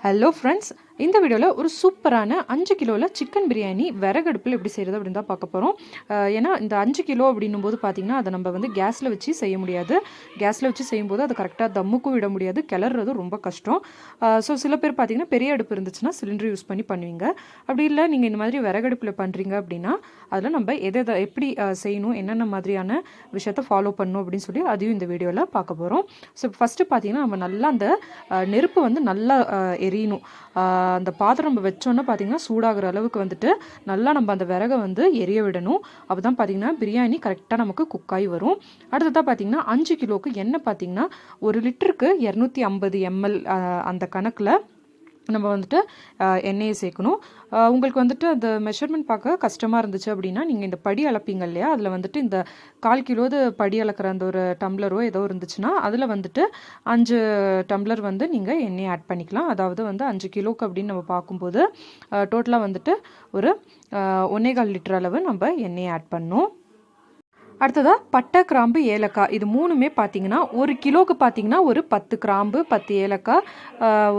Hello friends இந்த வீடியோவில் ஒரு சூப்பரான அஞ்சு கிலோவில் சிக்கன் பிரியாணி விறகடுப்பில் எப்படி செய்கிறது அப்படின்னு தான் பார்க்க போகிறோம் ஏன்னா இந்த அஞ்சு கிலோ அப்படின்னும் போது பார்த்திங்கன்னா அதை நம்ம வந்து கேஸில் வச்சு செய்ய முடியாது. கேஸில் வச்சு செய்யும்போது அது கரெக்டாக தம்முக்கும் விட முடியாது. கிளறது ரொம்ப கஷ்டம். ஸோ சில பேர் பார்த்திங்கன்னா பெரிய அடுப்பு இருந்துச்சுன்னா சிலிண்டர் யூஸ் பண்ணி பண்ணுவீங்க. அப்படி இல்லை நீங்கள் இந்த மாதிரி விறகடுப்பில் பண்ணுறீங்க அப்படின்னா அதில் நம்ம எதை எதை எப்படி செய்யணும் என்னென்ன மாதிரியான விஷயத்த ஃபாலோ பண்ணணும் அப்படின்னு சொல்லி அதையும் இந்த வீடியோவில் பார்க்க போகிறோம் ஸோ ஃபஸ்ட்டு பார்த்தீங்கன்னா நம்ம நல்லா அந்த நெருப்பு வந்து நல்லா எரியணும். அந்த பாத்திரம் நம்ம வச்சோன்னே பார்த்தீங்கன்னா சூடாகிற அளவுக்கு வந்துட்டு நல்லா நம்ம அந்த விறகை வந்து எரிய விடணும். அப்போ தான் பார்த்தீங்கன்னா பிரியாணி கரெக்டாக நமக்கு குக்காகி வரும். அடுத்ததாக பார்த்தீங்கன்னா அஞ்சு கிலோவுக்கு எண்ணெய் பார்த்தீங்கன்னா ஒரு லிட்டருக்கு இரநூத்தி ஐம்பது எம்எல் அந்த கணக்கில் நம்ம வந்துட்டு எண்ணெயை சேர்க்கணும். உங்களுக்கு வந்துட்டு அந்த மெஷர்மெண்ட் பார்க்க கஷ்டமாக இருந்துச்சு அப்படின்னா நீங்கள் இந்த படி அளப்பீங்க இல்லையா? அதில் வந்துட்டு இந்த கால் கிலோது படி அளக்கிற அந்த ஒரு டம்ளரோ ஏதோ இருந்துச்சுன்னா அதில் வந்துட்டு அஞ்சு டம்ளர் வந்து நீங்கள் எண்ணெய் ஆட் பண்ணிக்கலாம். அதாவது வந்து அஞ்சு கிலோக்கு அப்படின்னு நம்ம பார்க்கும்போது டோட்டலாக வந்துட்டு ஒரு ஒன்னே ஒன்னேகால் லிட்டர் அளவு நம்ம எண்ணெயை ஆட் பண்ணணும். அடுத்ததாக பட்டை கிராம்பு ஏலக்காய். இது மூணுமே பார்த்தீங்கன்னா ஒரு கிலோவுக்கு பார்த்தீங்கன்னா ஒரு பத்து கிராம்பு பத்து ஏலக்காய்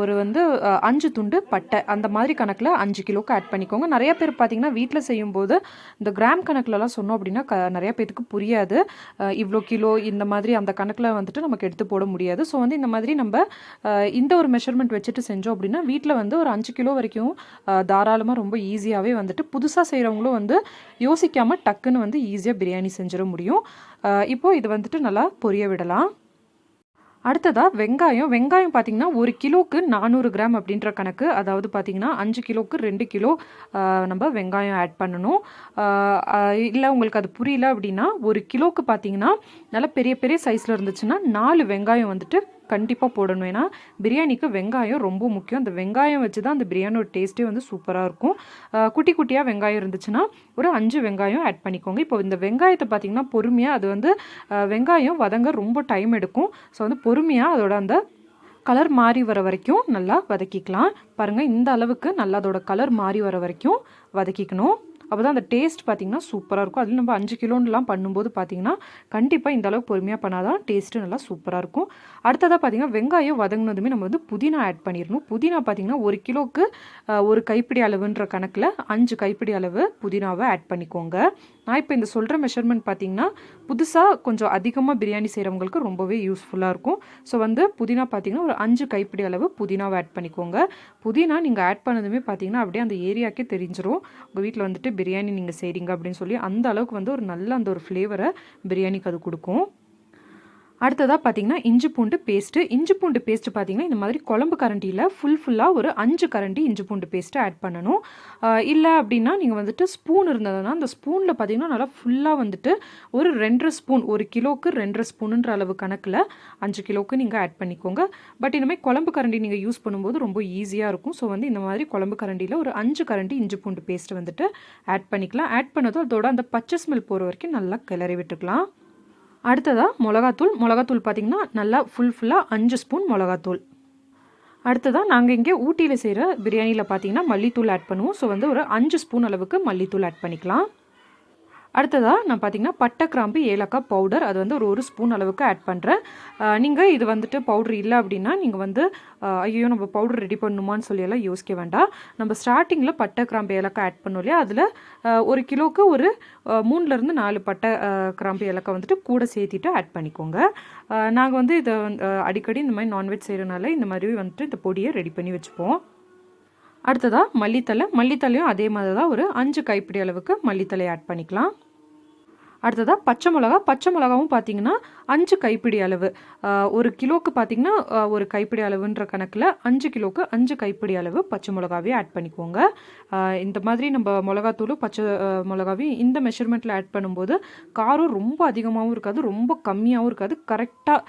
ஒரு வந்து அஞ்சு துண்டு பட்டை. அந்த மாதிரி கணக்கில் அஞ்சு கிலோவுக்கு ஆட் பண்ணிக்கோங்க. நிறைய பேர் பார்த்தீங்கன்னா வீட்டில் செய்யும்போது இந்த கிராம் கணக்குலலாம் சொன்னோம் அப்படின்னா க நிறைய பேருக்கு புரியாது. இவ்வளோ கிலோ இந்த மாதிரி அந்த கணக்கில் வந்துட்டு நமக்கு எடுத்து போட முடியாது. ஸோ வந்து இந்த மாதிரி நம்ம இந்த ஒரு மெஷர்மெண்ட் வச்சுட்டு செஞ்சோம் அப்படின்னா வீட்டில் வந்து ஒரு அஞ்சு கிலோ வரைக்கும் தாராளமாக ரொம்ப ஈஸியாகவே வந்துட்டு புதுசாக செய்கிறவங்களும் வந்து யோசிக்காமல் டக்குன்னு வந்து ஈஸியாக பிரியாணி செஞ்சிடும் முடியும். இப்போது இப்போ இது வந்துட்டு நல்லா பொரிய விடலாம். அடுத்ததாக வெங்காயம். வெங்காயம் பார்த்தீங்கன்னா ஒரு கிலோக்கு நானூறு கிராம் அப்படின்ற கணக்கு. அதாவது பார்த்தீங்கன்னா அஞ்சு கிலோக்கு ரெண்டு கிலோ நம்ம வெங்காயம் ஆட் பண்ணணும். இல்லை உங்களுக்கு அது புரியல அப்படின்னா ஒரு கிலோக்கு பார்த்தீங்கன்னா நல்லா பெரிய பெரிய சைஸில் இருந்துச்சுன்னா நாலு வெங்காயம் வந்துட்டு கண்டிப்பாக போடணும். ஏன்னா பிரியாணிக்கு வெங்காயம் ரொம்ப முக்கியம். அந்த வெங்காயம் வச்சு தான் அந்த பிரியாணியோட டேஸ்ட்டே வந்து சூப்பராக இருக்கும். குட்டி குட்டியாக வெங்காயம் இருந்துச்சுன்னா ஒரு அஞ்சு வெங்காயம் ஆட் பண்ணிக்கோங்க. இப்போ இந்த வெங்காயத்தை பார்த்தீங்கன்னா பொறுமையாக அது வந்து வெங்காயம் வதங்க ரொம்ப டைம் எடுக்கும். ஸோ வந்து பொறுமையாக அதோட அந்த கலர் மாறி வர வரைக்கும் நல்லா வதக்கிக்கலாம். பாருங்கள் இந்த அளவுக்கு நல்லா அதோட கலர் மாறி வர வரைக்கும் வதக்கிக்கணும். அப்போ தான் அந்த டேஸ்ட் பார்த்திங்கன்னா சூப்பராக இருக்கும். அதில் நம்ம அஞ்சு கிலோன்னுலாம் பண்ணும்போது பார்த்திங்கன்னா கண்டிப்பாக இந்த அளவுக்கு பொறுமையாக பண்ணாதான் டேஸ்ட்டு நல்லா சூப்பராக இருக்கும். அடுத்ததாக பார்த்திங்கன்னா வெங்காயம் வதங்கினதுமே நம்ம வந்து புதினா ஆட் பண்ணிடணும். புதினா பார்த்திங்கன்னா ஒரு கிலோவுக்கு ஒரு கைப்பிடி அளவுன்ற கணக்கில் அஞ்சு கைப்பிடி அளவு புதினாவை ஆட் பண்ணிக்கோங்க. நான் இப்போ இந்த சொல்கிற மெஷர்மெண்ட் பார்த்தீங்கன்னா புதுசாக கொஞ்சம் அதிகமாக பிரியாணி செய்கிறவங்களுக்கு ரொம்பவே யூஸ்ஃபுல்லாக இருக்கும். ஸோ வந்து புதினா பார்த்திங்கன்னா ஒரு அஞ்சு கைப்பிடி அளவு புதினாவை ஆட் பண்ணிக்கோங்க. புதினா நீங்கள் ஆட் பண்ணதுமே பார்த்தீங்கன்னா அப்படியே அந்த ஏரியாக்கே தெரிஞ்சிடும் உங்கள் வீட்டில் வந்துட்டு பிரியாணி நீங்கள் செய்கிறீங்க அப்படின்னு சொல்லி அந்த அளவுக்கு வந்து ஒரு நல்ல அந்த ஒரு ஃப்ளேவரை பிரியாணிக்கு அது கொடுக்கும். அடுத்ததாக பார்த்தீங்கன்னா இஞ்சி பூண்டு பேஸ்ட்டு இஞ்சி பூண்டு பேஸ்ட்டு பார்த்தீங்கன்னா இந்த மாதிரி குழம்பு கரண்டியில் ஃபுல் ஃபுல்லாக ஒரு அஞ்சு கரண்டி இஞ்சி பூண்டு பேஸ்ட்டு ஆட் பண்ணணும். இல்லை அப்படின்னா நீங்கள் வந்துட்டு ஸ்பூன் இருந்ததுன்னா அந்த ஸ்பூனில் பார்த்தீங்கன்னா நல்லா ஃபுல்லாக வந்துட்டு ஒரு ரெண்டரை ஸ்பூன் ஒரு கிலோவுக்கு ரெண்டரை ஸ்பூனுன்ற அளவு கணக்கில் அஞ்சு கிலோவுக்கு நீங்கள் ஆட் பண்ணிக்கோங்க. பட் இனிமேல் குழம்பு கரண்டி நீங்கள் யூஸ் பண்ணும்போது ரொம்ப ஈஸியாக இருக்கும். ஸோ வந்து இந்த மாதிரி குழம்பு கரண்டியில் ஒரு அஞ்சு கரண்டி இஞ்சி பூண்டு பேஸ்ட்டு வந்துட்டு ஆட் பண்ணிக்கலாம். ஆட் பண்ணதும் அதோட அந்த பச்சை ஸ்மெல் போகிற வரைக்கும் நல்லா கிளறி விட்டுக்கலாம். அடுத்ததாக மிளகாத்தூள். மிளகாத்தூள் பார்த்திங்கன்னா நல்லா ஃபுல் ஃபுல்லாக அஞ்சு ஸ்பூன் மிளகாத்தூள். அடுத்ததாக நாங்கள் இங்கே ஊட்டியில் செய்கிற பிரியாணியில் பார்த்தீங்கன்னா மல்லித்தூள் ஆட் பண்ணுவோம். ஸோ வந்து ஒரு அஞ்சு ஸ்பூன் அளவுக்கு மல்லித்தூள் ஆட் பண்ணிக்கலாம். அடுத்ததாக நான் பார்த்தீங்கன்னா பட்டை கிராம்பு ஏலக்காய் பவுடர் அது வந்து ஒரு ஒரு ஸ்பூன் அளவுக்கு ஆட் பண்ணுறேன் நீங்கள் இது வந்துட்டு பவுடர் இல்லை அப்படின்னா நீங்கள் வந்து ஐயோ நம்ம பவுடர் ரெடி பண்ணணுமான்னு சொல்லியெல்லாம் யோசிக்க வேண்டாம். நம்ம ஸ்டார்டிங்கில் பட்டை கிராம்பு ஏலக்காய் ஆட் பண்ணோம் இல்லையா? அதில் ஒரு கிலோவுக்கு ஒரு மூணுலேருந்து நாலு பட்டை கிராம்பு ஏலக்காய் வந்துட்டு கூட சேர்த்திட்டு ஆட் பண்ணிக்கோங்க. நாங்கள் வந்து இதை வந்து, அடிக்கடி இந்த மாதிரி நான்வெஜ் செய்கிறனால இந்த மாதிரி வந்துட்டு இந்த பொடியை ரெடி பண்ணி வச்சுப்போம். அடுத்ததாக மல்லித்தலை மல்லித்தலையும் அதே மாதிரி தான் ஒரு அஞ்சு கைப்பிடி அளவுக்கு மல்லித்தலை ஆட் பண்ணிக்கலாம். அடுத்ததாக பச்சை மிளகா. பச்சை மிளகாவும் பார்த்தீங்கன்னா அஞ்சு கைப்பிடி அளவு. ஒரு கிலோவுக்கு பார்த்தீங்கன்னா ஒரு கைப்பிடி அளவுன்ற கணக்கில் அஞ்சு கிலோவுக்கு அஞ்சு கைப்பிடி அளவு பச்சை மிளகாவே ஆட் பண்ணிக்கோங்க. இந்த மாதிரி நம்ம மிளகாத்தூள் பச்சை மிளகாவையும் இந்த மெஷர்மெண்ட்டில் ஆட் பண்ணும்போது காரம் ரொம்ப அதிகமாகவும் இருக்காது ரொம்ப கம்மியாகவும் இருக்காது. கரெக்டாக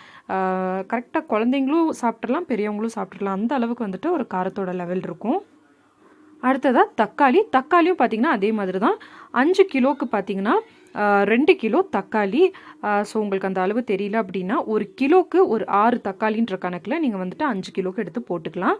கரெக்டாக குழந்தைங்களும் சாப்பிட்றலாம் பெரியவங்களும் சாப்பிட்றலாம் அந்த அளவுக்கு வந்துட்டு ஒரு காரத்தோட லெவல் இருக்கும். அடுத்ததாக தக்காளி. தக்காளியும் பார்த்தீங்கன்னா அதே மாதிரி தான் அஞ்சு கிலோவுக்கு பார்த்தீங்கன்னா ரெண்டு கிலோ தக்காளி. ஸோ உங்களுக்கு அந்த அளவு தெரியல அப்படின்னா ஒரு கிலோக்கு ஒரு ஆறு தக்காளின்ற கணக்கில் நீங்கள் வந்துட்டு அஞ்சு கிலோக்கு எடுத்து போட்டுக்கலாம்.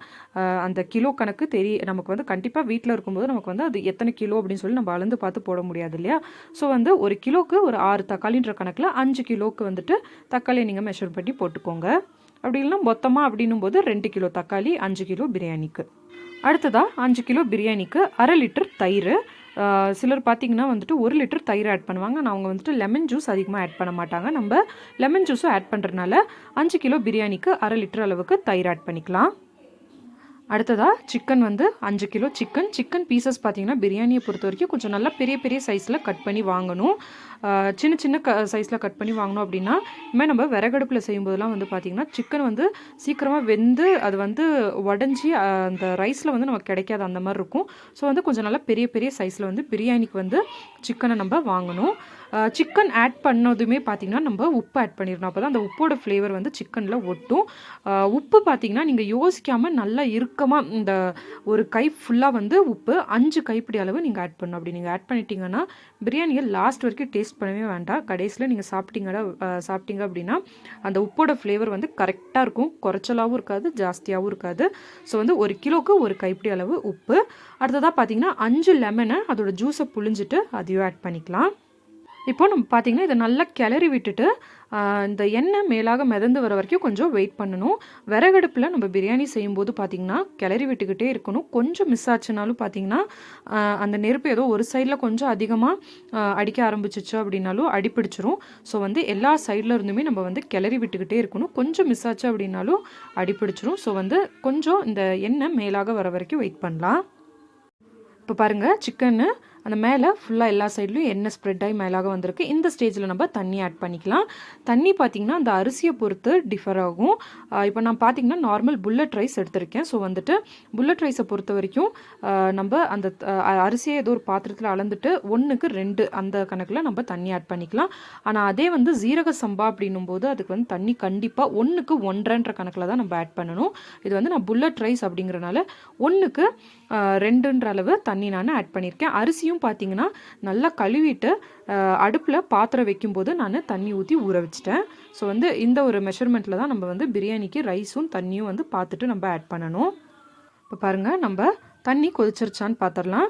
அந்த கிலோ கணக்கு தெரிய நமக்கு வந்து கண்டிப்பாக வீட்டில் இருக்கும்போது நமக்கு வந்து அது எத்தனை கிலோ அப்படின்னு சொல்லி நம்ம அளந்து பார்த்து போட முடியாது இல்லையா? ஸோ வந்து ஒரு கிலோக்கு ஒரு ஆறு தக்காளின்ற கணக்கில் அஞ்சு கிலோக்கு வந்துட்டு தக்காளியை நீங்கள் மெஷர் பண்ணி போட்டுக்கோங்க. அப்படி இல்லைன்னா மொத்தமாக அப்படின்னும் போது ரெண்டு கிலோ தக்காளி அஞ்சு கிலோ பிரியாணிக்கு. அடுத்ததாக அஞ்சு கிலோ பிரியாணிக்கு அரை லிட்டர் தயிர். சிலர் பார்த்தீங்கன்னா வந்துட்டு ஒரு லிட்டர் தயிர் ஆட் பண்ணுவாங்க. நான் அவங்க வந்துட்டு லெமன் ஜூஸ் அதிகமாக ஆட் பண்ண மாட்டாங்க. நம்ம லெமன் ஜூஸும் ஆட் பண்ணுறதுனால அஞ்சு கிலோ பிரியாணிக்கு அரை லிட்டர் அளவுக்கு தயிர் ஆட் பண்ணிக்கலாம். அடுத்ததாக சிக்கன் வந்து அஞ்சு கிலோ சிக்கன் சிக்கன் பீசஸ் பார்த்தீங்கன்னா பிரியாணியை பொறுத்த வரைக்கும் கொஞ்சம் நல்லா பெரிய பெரிய சைஸில் கட் பண்ணி வாங்கணும். சின்ன சின்ன க சைஸில் கட் பண்ணி வாங்கினோம் அப்படின்னா இனிமேல் நம்ம விறகடுப்பில் செய்யும்போதெல்லாம் வந்து பார்த்திங்கன்னா சிக்கன் வந்து சீக்கிரமாக வெந்து அது வந்து உடஞ்சி அந்த ரைஸில் வந்து நமக்கு கிடைக்காது அந்த மாதிரி இருக்கும். ஸோ வந்து கொஞ்சம் நல்லா பெரிய பெரிய சைஸில் வந்து பிரியாணிக்கு வந்து சிக்கனை நம்ம வாங்கணும். சிக்கன் ஆட் பண்ணதுமே பார்த்திங்கன்னா நம்ம உப்பு ஆட் பண்ணிடணும். அப்போ தான் அந்த உப்போட ஃப்ளேவர் வந்து சிக்கனில் ஒட்டும். உப்பு பார்த்திங்கன்னா நீங்கள் யோசிக்காமல் நல்லா இறுக்கமாக இந்த ஒரு கை ஃபுல்லாக வந்து உப்பு அஞ்சு கைப்பிடி அளவு நீங்கள் ஆட் பண்ணணும். அப்படி நீங்கள் ஆட் பண்ணிட்டீங்கன்னா பிரியாணியை லாஸ்ட் வரைக்கும் டேஸ்ட் பண்ணவே வேண்டாம். கடைசியில் நீங்கள் சாப்பிட்டீங்கடா சாப்பிட்டீங்க அப்படின்னா அந்த உப்போட ஃப்ளேவர் வந்து கரெக்டாக இருக்கும். குறைச்சலாகவும் இருக்காது ஜாஸ்தியாகவும் இருக்காது. ஸோ வந்து ஒரு கிலோக்கு ஒரு கைப்பிடி அளவு உப்பு. அடுத்ததாக பார்த்தீங்கன்னா அஞ்சு லெமனை அதோட ஜூஸை புழிஞ்சிட்டு அதையும் ஆட் பண்ணிக்கலாம். இப்போ நம்ம பார்த்தீங்கன்னா இதை நல்லா கிளறி விட்டுட்டு இந்த எண்ணெய் மேலாக மிதந்து வர வரைக்கும் கொஞ்சம் வெயிட் பண்ணணும். விறகடுப்பில் நம்ம பிரியாணி செய்யும்போது பார்த்தீங்கன்னா கிளறி விட்டுக்கிட்டே இருக்கணும். கொஞ்சம் மிஸ் ஆச்சுனாலும் பார்த்தீங்கன்னா அந்த நெருப்பு ஏதோ ஒரு சைடில் கொஞ்சம் அதிகமாக அடிக்க ஆரம்பிச்சிச்சு அப்படின்னாலும் அடிப்பிடிச்சிரும். ஸோ வந்து எல்லா சைடில் இருந்துமே நம்ம வந்து கிளறி விட்டுக்கிட்டே இருக்கணும். கொஞ்சம் மிஸ் ஆச்சு அப்படின்னாலும் அடிப்பிடிச்சிரும். ஸோ வந்து கொஞ்சம் இந்த எண்ணெய் மேலாக வர வரைக்கும் வெயிட் பண்ணலாம். இப்போ பாருங்கள் சிக்கன்னு அந்த மேலே ஃபுல்லாக எல்லா சைட்லையும் எண்ணெய் ஸ்ப்ரெட் ஆகி மேலாக வந்திருக்கு இந்த ஸ்டேஜில் நம்ம தண்ணி ஆட் பண்ணிக்கலாம். தண்ணி பார்த்திங்கன்னா அந்த அரிசியை பொறுத்து டிஃபர் ஆகும். இப்போ நான் பார்த்தீங்கன்னா நார்மல் புல்லட் ரைஸ் எடுத்திருக்கேன். ஸோ வந்துட்டு புல்லட் ரைஸை பொறுத்த வரைக்கும் நம்ம அந்த அரிசியை ஏதோ ஒரு பாத்திரத்தில் அளந்துட்டு ஒன்றுக்கு ரெண்டு அந்த கணக்கில் நம்ம தண்ணி ஆட் பண்ணிக்கலாம். ஆனால் அதே வந்து ஜீரக சம்பா அப்படின்னும் போது அதுக்கு வந்து தண்ணி கண்டிப்பாக ஒன்றுக்கு ஒன்றரைன்ற கணக்கில் தான் நம்ம ஆட் பண்ணணும். இது வந்து நான் புல்லட் ரைஸ் அப்படிங்கிறனால ஒன்றுக்கு ரெண்டுன்ற அளவு தண்ணி நான் ஆட் பண்ணியிருக்கேன் அரிசியும் பார்த்தீங்கன்னா நல்லா கழுவிட்டு அடுப்பில் பாத்திரம் வைக்கும்போது நான் தண்ணி ஊற்றி ஊற வச்சிட்டேன். ஸோ வந்து இந்த ஒரு மெஷர்மெண்ட்டில் தான் நம்ம வந்து பிரியாணிக்கு ரைஸும் தண்ணியும் வந்து பார்த்துட்டு நம்ம ஆட் பண்ணணும். இப்போ பாருங்கள் நம்ம தண்ணி கொதிச்சிருச்சான்னு பார்த்துடலாம்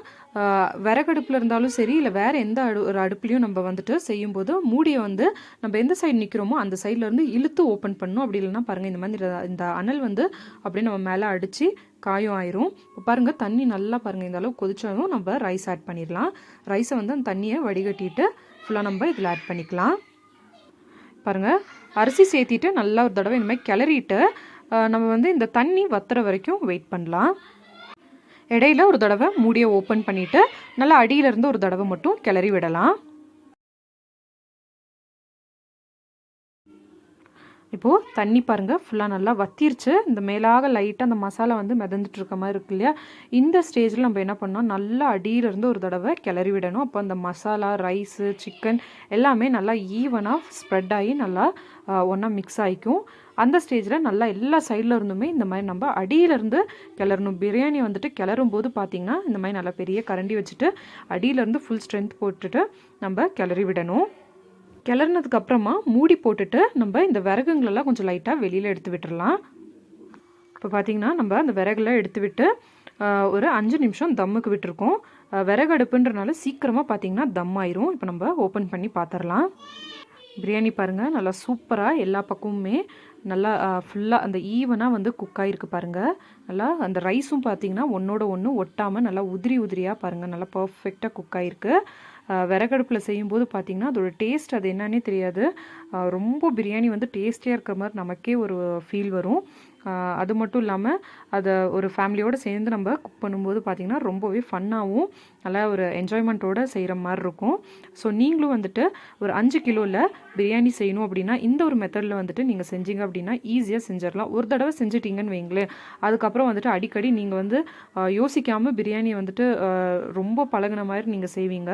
விறகடுப்பில் இருந்தாலும் சரி இல்லை வேறு எந்த அடு ஒரு அடுப்புலையும் நம்ம வந்துட்டு செய்யும்போது மூடியை வந்து நம்ம எந்த சைடு நிற்கிறோமோ அந்த சைட்லேருந்து இழுத்து ஓப்பன் பண்ணணும். அப்படி இல்லைன்னா பாருங்கள் இந்த மாதிரி இந்த அனல் வந்து அப்படியே நம்ம மேலே அடித்து காயம் ஆயிரும். இப்போ பாருங்கள் தண்ணி நல்லா பாருங்கள் இந்த அளவு கொதிச்சாலும் நம்ம ரைஸ் ஆட் பண்ணிடலாம். ரைஸை வந்து அந்த தண்ணியை வடிகட்டிட்டு ஃபுல்லாக நம்ம இதில் ஆட் பண்ணிக்கலாம். பாருங்கள் அரிசி சேர்த்திட்டு நல்லா ஒரு தடவை இந்த மாதிரி கிளறிட்டு நம்ம வந்து இந்த தண்ணி வத்துற வரைக்கும் வெயிட் பண்ணலாம். இடையில ஒரு தடவை மூடியை ஓப்பன் பண்ணிவிட்டு நல்லா அடியிலேருந்து ஒரு தடவை மட்டும் கிளறி விடலாம். இப்போது தண்ணி பாருங்கள் ஃபுல்லாக நல்லா வத்திருச்சு. இந்த மேலாக லைட்டாக அந்த மசாலா வந்து மிதந்துட்டு இருக்க மாதிரி இருக்கு இல்லையா? இந்த ஸ்டேஜில் நம்ம என்ன பண்ணோம் நல்லா அடியிலிருந்து ஒரு தடவை கிளறி விடணும். அப்போ அந்த மசாலா ரைஸு சிக்கன் எல்லாமே நல்லா ஈவனாக ஸ்ப்ரெட் ஆகி நல்லா ஒன்றா மிக்ஸ் ஆகிக்கும். அந்த ஸ்டேஜில் நல்லா எல்லா சைடில் இருந்துமே இந்த மாதிரி நம்ம அடியிலேருந்து கிளறணும். பிரியாணி வந்துட்டு கிளறும் போது பார்த்திங்கன்னா இந்த மாதிரி நல்லா பெரிய கரண்டி வச்சுட்டு அடியிலேருந்து ஃபுல் ஸ்ட்ரென்த் போட்டுட்டு நம்ம கிளறி விடணும். கிளறினதுக்கு அப்புறமா மூடி போட்டுட்டு நம்ம இந்த விறகுங்களெல்லாம் கொஞ்சம் லைட்டாக வெளியில் எடுத்து விட்டுறலாம். இப்போ பார்த்தீங்கன்னா நம்ம அந்த விறகுலாம் எடுத்து விட்டு ஒரு அஞ்சு நிமிஷம் தம்முக்கு விட்டுருக்கோம். விறகு அடுப்புன்றனால சீக்கிரமாக பார்த்தீங்கன்னா தம் ஆயிரும். இப்போ நம்ம ஓப்பன் பண்ணி பார்த்துடலாம் பிரியாணி பாருங்கள் நல்லா சூப்பராக எல்லா பக்கமுமே நல்லா ஃபுல்லாக அந்த ஈவனாக வந்து குக் ஆகிருக்கு பாருங்கள் நல்லா அந்த ரைஸும் பார்த்தீங்கன்னா ஒன்றோட ஒன்று ஒட்டாமல் நல்லா உதிரி உதிரியாக பாருங்கள் நல்லா பர்ஃபெக்டாக குக் ஆகிருக்கு விறகடுப்பில் செய்யும்போது பார்த்திங்கன்னா அதோட டேஸ்ட் அது என்னன்னே தெரியாது. ரொம்ப பிரியாணி வந்து டேஸ்டியாக இருக்கிற மாதிரி நமக்கே ஒரு ஃபீல் வரும். அது மட்டும் இல்லாமல் அதை ஒரு ஃபேமிலியோடு சேர்ந்து நம்ம குக் பண்ணும்போது பார்த்திங்கன்னா ரொம்பவே ஃபன்னாகவும் நல்லா ஒரு என்ஜாய்மெண்ட்டோடு செய்கிற மாதிரி இருக்கும். ஸோ நீங்களும் வந்துட்டு ஒரு அஞ்சு கிலோவில் பிரியாணி செய்யணும் அப்படின்னா இந்த ஒரு மெத்தடில் வந்துட்டு நீங்கள் செஞ்சீங்க அப்படின்னா ஈஸியாக செஞ்சிடலாம். ஒரு தடவை செஞ்சிட்டீங்கன்னு வைங்களேன். அதுக்கப்புறம் வந்துட்டு அடிக்கடி நீங்கள் வந்து யோசிக்காமல் பிரியாணி வந்துட்டு ரொம்ப பழகுன மாதிரி நீங்கள் செய்வீங்க.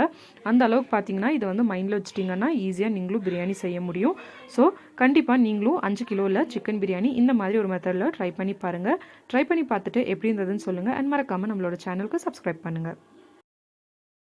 அந்த அளவுக்கு பார்த்தீங்கன்னா இதை வந்து மைண்டில் வச்சிட்டிங்கன்னா ஈஸியாக நீங்களும் பிரியாணி செய்ய முடியும். ஸோ கண்டிப்பாக நீங்களும் அஞ்சு கிலோவில் சிக்கன் பிரியாணி இந்த மாதிரி ஒரு மெத்தடில் ட்ரை பண்ணி பாருங்கள் ட்ரை பண்ணி பார்த்துட்டு எப்படி இருந்ததுன்னு சொல்லுங்கள் அண்ட் மறக்காமல் நம்மளோட சேனலுக்கு சப்ஸ்கிரைப் பண்ணுங்கள்